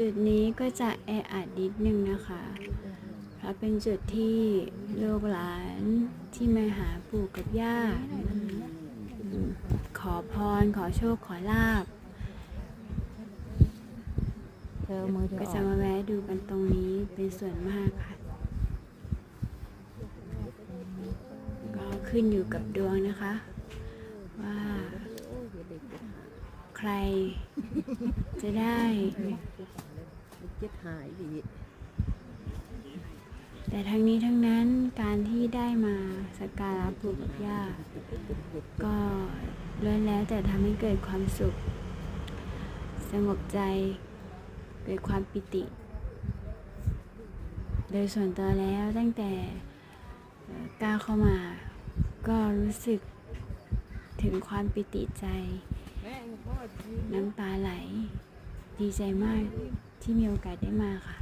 จุดนี้ก็จะแออัดนิดนึงนะคะ เพราะเป็นจุดที่ลูกหลานที่มาหาปู่กับย่าอืมขอพรขอโชคขอลาบ เธอเอามือเธอก็อจะอกมาแวะดูกันตรงนี้เป็นส่วนมากค่ะ ก็ขึ้นอยู่กับดวงนะคะ ว่า ใครจะได้ เจ็ดหายดีแต่ทั้งนี้ทั้งนั้นการที่ได้มาสักการะปู่กับย่าก็ล้วนแล้วแต่ทำให้เกิดความสุข สงบใจ เกิดความปิติ โดยส่วนตัวแล้วตั้งแต่ก้าวเข้ามา ก็รู้สึกถึงความปิติใจ น้ำตาไหล ดีใจมาก ที่มีโอกาสได้มาค่ะ